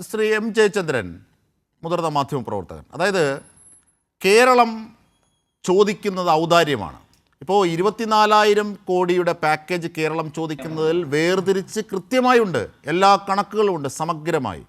Shri M Jayachandran മുതിർന്ന മാധ്യമ പ്രവർത്തകൻ. അതായത് കേരളം ചോദിക്കുന്നത് ഔദാര്യമാണ്. ഇപ്പോൾ ഇരുപത്തിനാലായിരം കോടിയുടെ പാക്കേജ് കേരളം ചോദിക്കുന്നതിൽ വേർതിരിച്ച് കൃത്യമായുണ്ട്. എല്ലാ കണക്കുകളും ഉണ്ട് സമഗ്രമായി.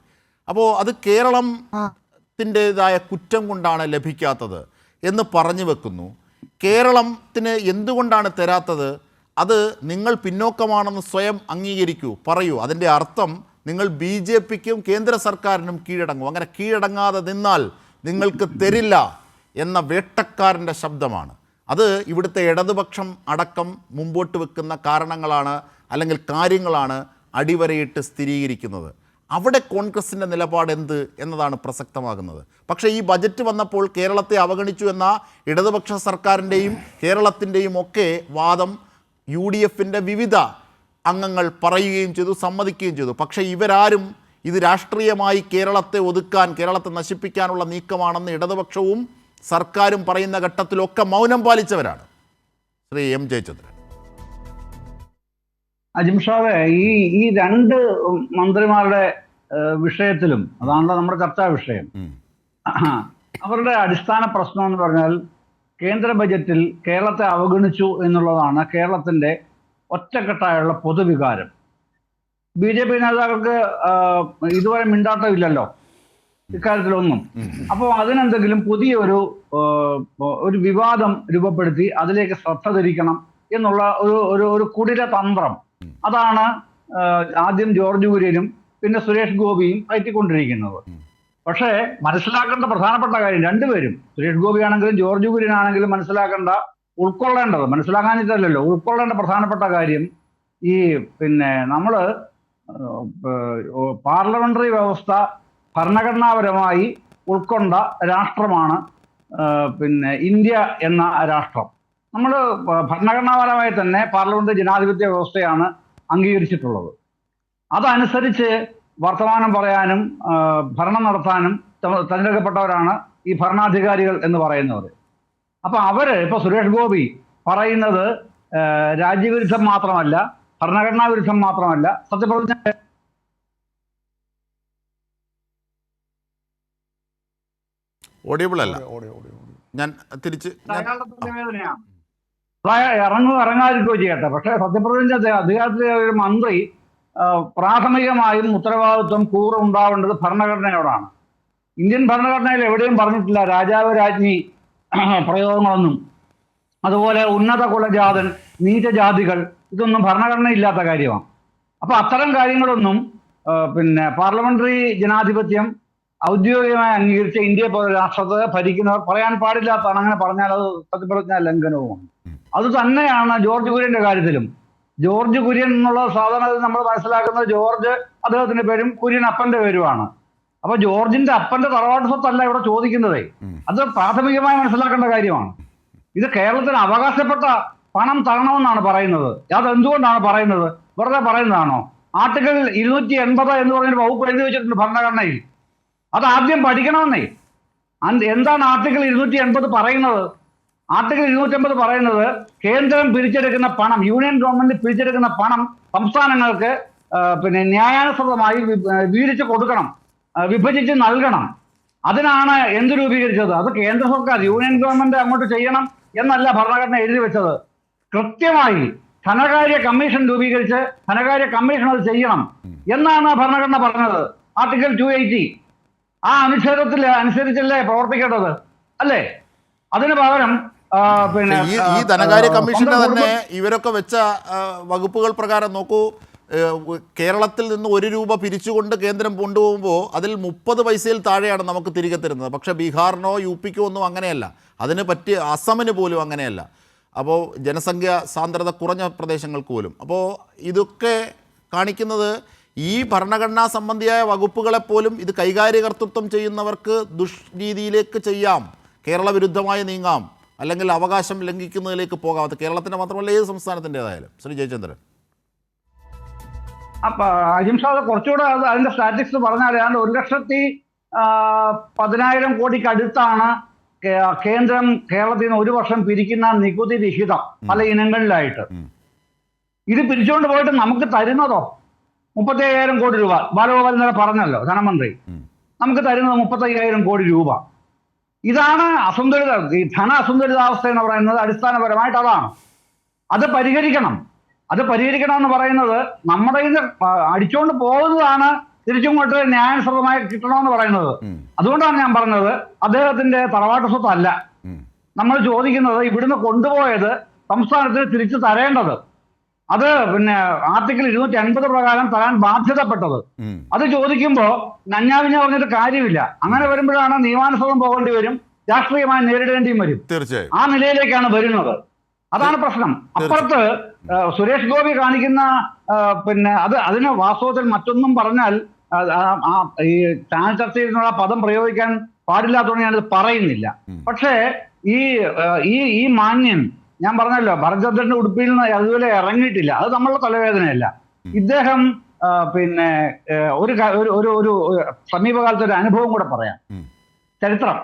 അപ്പോൾ അത് കേരളത്തിന്റെതായ കുറ്റം കൊണ്ടാണ് ലഭിക്കാത്തത് എന്ന് പറഞ്ഞു വെക്കുന്നു. കേരളത്തിന് എന്തുകൊണ്ടാണ് തരാത്തത്? അത് നിങ്ങൾ പിന്നോക്കമാണെന്ന് സ്വയം അംഗീകരിക്കൂ പറയൂ. അതിന്റെ അർത്ഥം നിങ്ങൾ ബി ജെ പിക്കും കേന്ദ്ര സർക്കാരിനും കീഴടങ്ങും. അങ്ങനെ കീഴടങ്ങാതെ നിന്നാൽ നിങ്ങൾക്ക് തരില്ല എന്ന വേട്ടക്കാരന്റെ ശബ്ദമാണ്. അത് ഇവിടുത്തെ ഇടതുപക്ഷം അടക്കം മുമ്പോട്ട് വെക്കുന്ന കാരണങ്ങളാണ് അല്ലെങ്കിൽ കാര്യങ്ങളാണ് അടിവരയിട്ട് സ്ഥിരീകരിക്കുന്നത്. അവിടെ കോൺഗ്രസിന്റെ നിലപാട് എന്ത് എന്നതാണ് പ്രസക്തമാകുന്നത്. പക്ഷേ ഈ ബജറ്റ് വന്നപ്പോൾ കേരളത്തെ അവഗണിച്ചു എന്ന ഇടതുപക്ഷ സർക്കാരിന്റെയും കേരളത്തിന്റെയും ഒക്കെ വാദം യു ഡി എഫിന്റെ വിവിധ അംഗങ്ങൾ പറയുകയും ചെയ്തു സമ്മതിക്കുകയും ചെയ്തു. പക്ഷേ ഇവരാരും ഇത് രാഷ്ട്രീയമായി കേരളത്തെ ഒതുക്കാൻ കേരളത്തെ നശിപ്പിക്കാനുള്ള നീക്കമാണെന്ന് ഇടതുപക്ഷവും സർക്കാരും പറയുന്ന ഘട്ടത്തിലൊക്കെ മൗനം പാലിച്ചവരാണ്. ശ്രീ എം ജയചന്ദ്രൻ. അജിംഷാവെ ഈ ഈ രണ്ട് മന്ത്രിമാരുടെ വിഷയത്തിലും അതാണല്ലോ നമ്മുടെ ചർച്ചാ വിഷയം. അവരുടെ അടിസ്ഥാന പ്രശ്നം എന്ന് പറഞ്ഞാൽ കേന്ദ്ര ബജറ്റിൽ കേരളത്തെ അവഗണിച്ചു എന്നുള്ളതാണ് കേരളത്തിന്റെ ഒറ്റക്കെട്ടായുള്ള പൊതുവികാരം. ബി ജെ പി നേതാക്കൾക്ക് ഇതുവരെ മിണ്ടാട്ടമില്ലല്ലോ. ഇക്കാര്യത്തിലൊന്നും. അപ്പോൾ അതിനെന്തെങ്കിലും പുതിയൊരു ആഹ്, ഒരു വിവാദം രൂപപ്പെടുത്തി അതിലേക്ക് ശ്രദ്ധ തിരിക്കണം എന്നുള്ള ഒരു ഒരു ഒരു കുടില തന്ത്രം. അതാണ് ആദ്യം ജോർജ് കുര്യനും പിന്നെ സുരേഷ് ഗോപിയും പയറ്റിക്കൊണ്ടിരിക്കുന്നത്. പക്ഷേ മനസ്സിലാക്കേണ്ട പ്രധാനപ്പെട്ട കാര്യം രണ്ടുപേരും. സുരേഷ് ഗോപി ആണെങ്കിലും ജോർജ് കുര്യൻ ആണെങ്കിലും മനസ്സിലാക്കേണ്ട ഉൾക്കൊള്ളേണ്ടത് മനസ്സിലാക്കാനിട്ടല്ലോ ഉൾക്കൊള്ളേണ്ട പ്രധാനപ്പെട്ട കാര്യം ഈ പിന്നെ നമ്മൾ പാർലമെന്ററി വ്യവസ്ഥ ഭരണഘടനാപരമായി ഉൾക്കൊണ്ട രാഷ്ട്രമാണ് പിന്നെ ഇന്ത്യ എന്ന രാഷ്ട്രം. നമ്മൾ ഭരണഘടനാപരമായി തന്നെ പാർലമെന്റ് ജനാധിപത്യ വ്യവസ്ഥയാണ് അംഗീകരിച്ചിട്ടുള്ളത്. അതനുസരിച്ച് വർത്തമാനം പറയാനും ഭരണം നടത്താനും തെരഞ്ഞെടുക്കപ്പെട്ടവരാണ് ഈ ഭരണാധികാരികൾ എന്ന് പറയുന്നവർ അപ്പൊ അവർ ഇപ്പൊ സുരേഷ് ഗോപി പറയുന്നത് രാജ്യവിരുദ്ധം മാത്രമല്ല ഭരണഘടനാ വിരുദ്ധം മാത്രമല്ല സത്യപ്രതിജ്ഞ ഓഡിയബിൾ അല്ല. ഞാൻ തിരിച്ച് ഇറങ്ങുക ഇറങ്ങാതിരിക്കുകയോ ചെയ്യട്ടെ. പക്ഷേ സത്യപ്രതിജ്ഞ അധികാരത്തിലെ ഒരു മന്ത്രി പ്രാഥമികമായും ഉത്തരവാദിത്വം കൂറുണ്ടാവേണ്ടത് ഭരണഘടനയോടാണ്. ഇന്ത്യൻ ഭരണഘടനയിൽ എവിടെയും പറഞ്ഞിട്ടില്ല രാജാവ് രാജ്ഞി പ്രയോഗങ്ങളൊന്നും. അതുപോലെ ഉന്നത കുലജാതൻ നീചജാതികൾ ഇതൊന്നും ഭരണഘടന ഇല്ലാത്ത കാര്യമാണ്. അപ്പൊ അത്തരം കാര്യങ്ങളൊന്നും പിന്നെ പാർലമെന്ററി ജനാധിപത്യം ഔദ്യോഗികമായി അംഗീകരിച്ച ഇന്ത്യ പോലെ രാഷ്ട്രത്തെ ഭരിക്കുന്നവർ പറയാൻ പാടില്ലാത്തതാണ്. അങ്ങനെ പറഞ്ഞാൽ അത് സത്യപ്രതിജ്ഞ ലംഘനവുമാണ്. അത് തന്നെയാണ് ജോർജ് കുര്യന്റെ കാര്യത്തിലും. ജോർജ് കുര്യൻ എന്നുള്ള സാധാരണ നമ്മൾ മനസ്സിലാക്കുന്നത് ജോർജ് അദ്ദേഹത്തിന്റെ പേരും കുര്യൻ അപ്പന്റെ പേരുമാണ്. അപ്പൊ ജോർജിന്റെ അപ്പന്റെ തറവാട്ട് സ്വത്തല്ല ഇവിടെ ചോദിക്കുന്നത്. അത് പ്രാഥമികമായി മനസ്സിലാക്കേണ്ട കാര്യമാണ്. ഇത് കേരളത്തിന് അവകാശപ്പെട്ട പണം തരണമെന്നാണ് പറയുന്നത്. അത് എന്തുകൊണ്ടാണ് പറയുന്നത്? വെറുതെ പറയുന്നതാണോ? ആർട്ടിക്കിൾ ഇരുന്നൂറ്റി എൺപത് എന്ന് പറഞ്ഞൊരു വകുപ്പ് എഴുതി വെച്ചിട്ടുണ്ട് ഭരണഘടനയിൽ. അത് ആദ്യം പഠിക്കണമെന്നേ. എന്താണ് ആർട്ടിക്കിൾ ഇരുന്നൂറ്റി എൺപത് പറയുന്നത്? ആർട്ടിക്കിൾ ഇരുന്നൂറ്റി എൺപത് പറയുന്നത് കേന്ദ്രം പിരിച്ചെടുക്കുന്ന പണം യൂണിയൻ ഗവൺമെന്റ് പിരിച്ചെടുക്കുന്ന പണം സംസ്ഥാനങ്ങൾക്ക് പിന്നെ ന്യായാനുസൃതമായി വീതിച്ച് കൊടുക്കണം. വിഭജിച്ച് നൽകണം. അതിനാണ് എന്ത് രൂപീകരിച്ചത്? അത് കേന്ദ്ര സർക്കാർ യൂണിയൻ ഗവൺമെന്റ് അങ്ങോട്ട് ചെയ്യണം എന്നല്ല ഭരണഘടന എഴുതി വെച്ചത്. കൃത്യമായി ധനകാര്യ കമ്മീഷൻ രൂപീകരിച്ച് ധനകാര്യ കമ്മീഷൻ അത് ചെയ്യണം എന്നാണ് ഭരണഘടന പറഞ്ഞത്. ആർട്ടിക്കിൾ ടു എയ്റ്റി ആ അനുച്ഛേദത്തിൽ അനുസരിച്ചല്ലേ പ്രവർത്തിക്കേണ്ടത്? അല്ലേ? അതിന് പകരം പിന്നെ ഈ ധനകാര്യ കമ്മീഷനെ തന്നെ ഇവരൊക്കെ വെച്ച വകുപ്പുകൾ പ്രകാരം നോക്കൂ. കേരളത്തിൽ നിന്ന് ഒരു രൂപ പിരിച്ചുകൊണ്ട് കേന്ദ്രം കൊണ്ടുപോകുമ്പോൾ അതിൽ മുപ്പത് പൈസയിൽ താഴെയാണ് നമുക്ക് തിരികെ തരുന്നത്. പക്ഷേ ബീഹാറിനോ യു പിക്കോ ഒന്നും അങ്ങനെയല്ല. അതിന് പറ്റിയ അസമിന് പോലും അങ്ങനെയല്ല. അപ്പോൾ ജനസംഖ്യ സാന്ദ്രത കുറഞ്ഞ പ്രദേശങ്ങൾക്ക് പോലും. അപ്പോൾ ഇതൊക്കെ കാണിക്കുന്നത് ഈ ഭരണഘടനാ സംബന്ധിയായ വകുപ്പുകളെപ്പോലും ഇത് കൈകാര്യകർത്തൃത്വം ചെയ്യുന്നവർക്ക് ദുഷ്രീതിയിലേക്ക് ചെയ്യാം. കേരള വിരുദ്ധമായി നീങ്ങാം. അല്ലെങ്കിൽ അവകാശം ലംഘിക്കുന്നതിലേക്ക് പോകാം. അത് കേരളത്തിന്റെ മാത്രമല്ല ഏത് സംസ്ഥാനത്തിന്റെതായാലും ശ്രീ ജയചന്ദ്രൻ. അപ്പൊ അഹിംസാദ് കുറച്ചുകൂടെ അത് അതിന്റെ സ്റ്റാറ്റിക്സ് പറഞ്ഞാൽ ഏതാണ്ട് ഒരു ലക്ഷത്തി പതിനായിരം കോടിക്ക് അടുത്താണ് കേന്ദ്രം കേരളത്തിൽ നിന്ന് ഒരു വർഷം പിരിക്കുന്ന നികുതി വിഹിതം പല ഇനങ്ങളിലായിട്ട്. ഇത് പിരിച്ചുകൊണ്ട് പോയിട്ട് നമുക്ക് തരുന്നതോ? മുപ്പത്തി അയ്യായിരം കോടി രൂപ. ബാലഗോപാൽ ഇന്നലെ പറഞ്ഞല്ലോ ധനമന്ത്രി. നമുക്ക് തരുന്നത് മുപ്പത്തി അയ്യായിരം കോടി രൂപ. ഇതാണ് അസന്തുലിത ഈ ധന അസന്തുലിതാവസ്ഥ എന്ന് പറയുന്നത് അടിസ്ഥാനപരമായിട്ട് അതാണ്. അത് പരിഹരിക്കണം. അത് പരിഹരിക്കണം എന്ന് പറയുന്നത് നമ്മുടെ ഇത് അടിച്ചുകൊണ്ട് പോകുന്നതാണ് തിരിച്ചിങ്ങോട്ട് ന്യായസൃതമായി കിട്ടണമെന്ന് പറയുന്നത്. അതുകൊണ്ടാണ് ഞാൻ പറഞ്ഞത് അദ്ദേഹത്തിന്റെ തറവാട്ട് സ്വത്തല്ല. അല്ല നമ്മൾ ചോദിക്കുന്നത് ഇവിടുന്ന് കൊണ്ടുപോയത് സംസ്ഥാനത്തിന് തിരിച്ചു തരേണ്ടത്. അത് പിന്നെ ആർട്ടിക്കിൾ ഇരുന്നൂറ്റി അൻപത് പ്രകാരം തരാൻ ബാധ്യതപ്പെട്ടത്. അത് ചോദിക്കുമ്പോൾ നഞ്ഞാവിഞ്ഞ പറഞ്ഞിട്ട് കാര്യമില്ല. അങ്ങനെ വരുമ്പോഴാണ് നിയമാനുസൃതം പോകേണ്ടി വരും. രാഷ്ട്രീയമായി നേരിടേണ്ടിയും വരും. തീർച്ചയായും. ആ നിലയിലേക്കാണ് വരുന്നത്. അതാണ് പ്രശ്നം. അപ്പുറത്ത് സുരേഷ് ഗോപി കാണിക്കുന്ന പിന്നെ അത് അതിന് വാസ്തവത്തിൽ മറ്റൊന്നും പറഞ്ഞാൽ ഈ ചാനൽ ചർച്ചയിൽ നിന്നുള്ള പദം പ്രയോഗിക്കാൻ പാടില്ലാത്തതുകൊണ്ട് ഞാനത് പറയുന്നില്ല. പക്ഷേ ഈ ഈ ഈ മാന്യൻ ഞാൻ പറഞ്ഞല്ലോ ഭരചന്ദ്രന്റെ ഉടുപ്പിൽ നിന്ന് അതുപോലെ ഇറങ്ങിയിട്ടില്ല. അത് നമ്മളുടെ തലവേദനയല്ല. ഇദ്ദേഹം പിന്നെ ഒരു ഒരു ഒരു സമീപകാലത്തെ ഒരു അനുഭവം കൂടെ പറയാം. ചരിത്രം.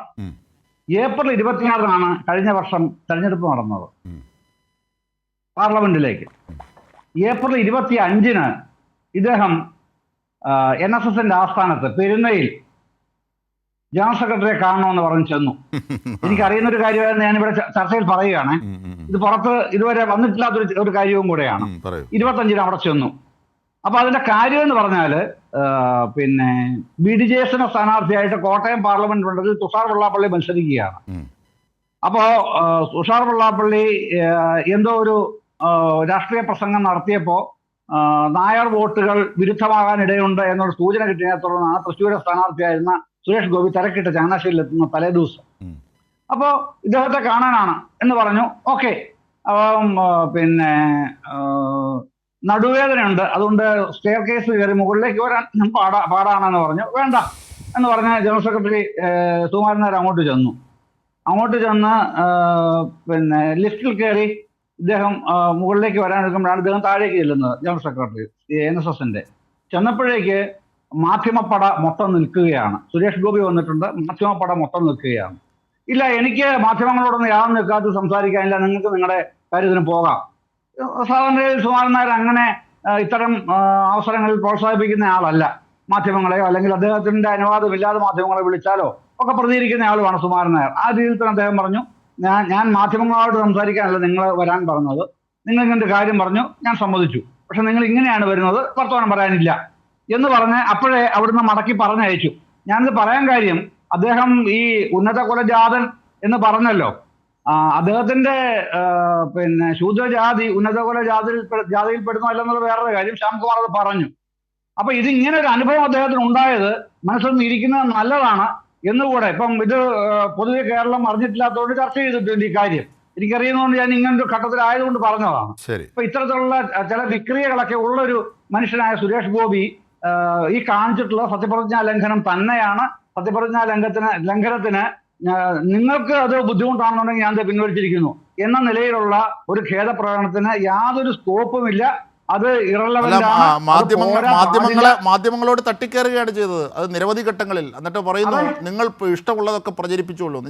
ഏപ്രിൽ ഇരുപത്തിയാറിനാണ് കഴിഞ്ഞ വർഷം തെരഞ്ഞെടുപ്പ് നടന്നത്. പാർലമെന്റിലേക്ക്. ഏപ്രിൽ ഇരുപത്തി അഞ്ചിന് ഇദ്ദേഹം എൻ എസ് എസിന്റെ ആസ്ഥാനത്ത് പെരുന്നയിൽ ജനറൽ സെക്രട്ടറിയെ കാണണമെന്ന് പറഞ്ഞ് ചെന്നു. എനിക്കറിയുന്ന ഒരു കാര്യമായിരുന്നു ഞാനിവിടെ ചർച്ചയിൽ പറയുകയാണ്. ഇത് പുറത്ത് ഇതുവരെ വന്നിട്ടില്ലാത്തൊരു ഒരു കാര്യവും കൂടെയാണ്. ഇരുപത്തി അഞ്ചിന് ഇരുപത്തഞ്ചിന് അവിടെ ചെന്നു. അപ്പൊ അതിന്റെ കാര്യം എന്ന് പറഞ്ഞാൽ പിന്നെ ബി ഡി ജെ എസിന്റെ സ്ഥാനാർത്ഥിയായിട്ട് കോട്ടയം പാർലമെന്റ് മണ്ഡലത്തിൽ തുഷാർ വെള്ളാപ്പള്ളി മത്സരിക്കുകയാണ്. അപ്പോ തുഷാർ വെള്ളാപ്പള്ളി എന്തോ ഒരു രാഷ്ട്രീയ പ്രസംഗം നടത്തിയപ്പോ ആ, നായർ വോട്ടുകൾ വിരുദ്ധമാകാൻ ഇടയുണ്ട് എന്നൊരു സൂചന കിട്ടിയതിനെ തുടർന്നാണ് തൃശ്ശൂരെ സ്ഥാനാർത്ഥിയായിരുന്ന സുരേഷ് ഗോപി തിരക്കിട്ട് ചങ്ങനാശ്ശേരിയിൽ എത്തുന്ന തലേ ദിവസം. അപ്പോ ഇദ്ദേഹത്തെ കാണാനാണ് എന്ന് പറഞ്ഞു. ഓക്കെ. പിന്നെ നടുവേദനയുണ്ട്. അതുകൊണ്ട് സ്റ്റെയർ കേസ് കയറി മുകളിലേക്ക് വരാൻ പാടാ പാടാണെന്ന് പറഞ്ഞു. വേണ്ട എന്ന് പറഞ്ഞ ജനറൽ സെക്രട്ടറി സുകുമാരൻ നായർ അങ്ങോട്ട് ചെന്നു. അങ്ങോട്ട് ചെന്ന് പിന്നെ ലിഫ്റ്റിൽ കയറി ഇദ്ദേഹം മുകളിലേക്ക് വരാൻ എടുക്കുമ്പോഴാണ് ഇദ്ദേഹം താഴേക്ക് ചെല്ലുന്നത് ജനറൽ സെക്രട്ടറി എൻ എസ് എസിന്റെ. ചെന്നപ്പോഴേക്ക് മാധ്യമപ്പട മൊത്തം നിൽക്കുകയാണ്. സുരേഷ് ഗോപി വന്നിട്ടുണ്ട് മാധ്യമപ്പട മൊത്തം നിൽക്കുകയാണ്. ഇല്ല എനിക്ക് മാധ്യമങ്ങളോടൊന്നും യാതൊന്നും നിൽക്കാതെ സംസാരിക്കാനില്ല നിങ്ങൾക്ക് നിങ്ങളുടെ കാര്യത്തിന് പോകാം. സാധാരണ സുമാരൻ നായർ അങ്ങനെ ഇത്തരം അവസരങ്ങളിൽ പ്രോത്സാഹിപ്പിക്കുന്ന ആളല്ല മാധ്യമങ്ങളെയോ അല്ലെങ്കിൽ അദ്ദേഹത്തിന്റെ അനുവാദമില്ലാതെ മാധ്യമങ്ങളെ വിളിച്ചാലോ ഒക്കെ പ്രതികരിക്കുന്ന ആളുമാണ് സുമാരൻ നായർ ആ രീതിയിൽ തന്നെ അദ്ദേഹം പറഞ്ഞു ഞാൻ ഞാൻ മാധ്യമങ്ങളോട് സംസാരിക്കാനല്ല നിങ്ങൾ വരാൻ പറഞ്ഞത്. നിങ്ങൾ ഇങ്ങനത്തെ കാര്യം പറഞ്ഞു ഞാൻ സമ്മതിച്ചു. പക്ഷെ നിങ്ങൾ ഇങ്ങനെയാണ് വരുന്നത് വർത്തമാനം പറയാനില്ല. എന്ന് പറഞ്ഞ് അപ്പോഴേ അവിടുന്ന് മടക്കി പറഞ്ഞയച്ചു. ഞാനിത് പറയാൻ കാര്യം അദ്ദേഹം ഈ ഉന്നത കുലജാതൻ എന്ന് പറഞ്ഞല്ലോ. അദ്ദേഹത്തിന്റെ പിന്നെ ശൂദ്രജാതി ഉന്നത കുല ജാതിയിൽ ജാതിയിൽ പെടുന്നോ അല്ലെന്നുള്ള വേറൊരു കാര്യം ശ്യാംകുമാർ അത് പറഞ്ഞു. അപ്പൊ ഇത് ഇങ്ങനെ ഒരു അനുഭവം അദ്ദേഹത്തിന് ഉണ്ടായത് മനസ്സിൽ ഇരിക്കുന്നത് നല്ലതാണ്. എന്നുകൂടെ ഇപ്പം ഇത് പൊതുവെ കേരളം അറിഞ്ഞിട്ടില്ലാത്തതുകൊണ്ട് ചർച്ച ചെയ്തിട്ടുണ്ട് ഈ കാര്യം. എനിക്കറിയുന്നതുകൊണ്ട് ഞാൻ ഇങ്ങനൊരു ഘട്ടത്തിലായതുകൊണ്ട് പറഞ്ഞതാണ്. ഇപ്പൊ ഇത്തരത്തിലുള്ള ചില വിക്രിയകളൊക്കെ ഉള്ളൊരു മനുഷ്യനായ സുരേഷ് ഗോപി ഈ കാണിച്ചിട്ടുള്ള സത്യപ്രതിജ്ഞാ ലംഘനം തന്നെയാണ്. സത്യപ്രതിജ്ഞാ ലംഘത്തിന് ലംഘനത്തിന് നിങ്ങൾക്ക് അത് ബുദ്ധിമുട്ടാണെന്നുണ്ടെങ്കിൽ ഞാൻ പിൻവലിച്ചിരിക്കുന്നു. എന്ന നിലയിലുള്ള ഒരു ഖേദപ്രകടനത്തിന് യാതൊരു സ്കോപ്പുമില്ല അത് മാധ്യമങ്ങൾ മാധ്യമങ്ങളെ മാധ്യമങ്ങളോട് തട്ടിക്കയറുകയാണ് ചെയ്തത്. അത് നിരവധി ഘട്ടങ്ങളിൽ. എന്നിട്ട് പറയുന്നു. നിങ്ങൾ ഇഷ്ടമുള്ളതൊക്കെ പ്രചരിപ്പിച്ചോളൂ.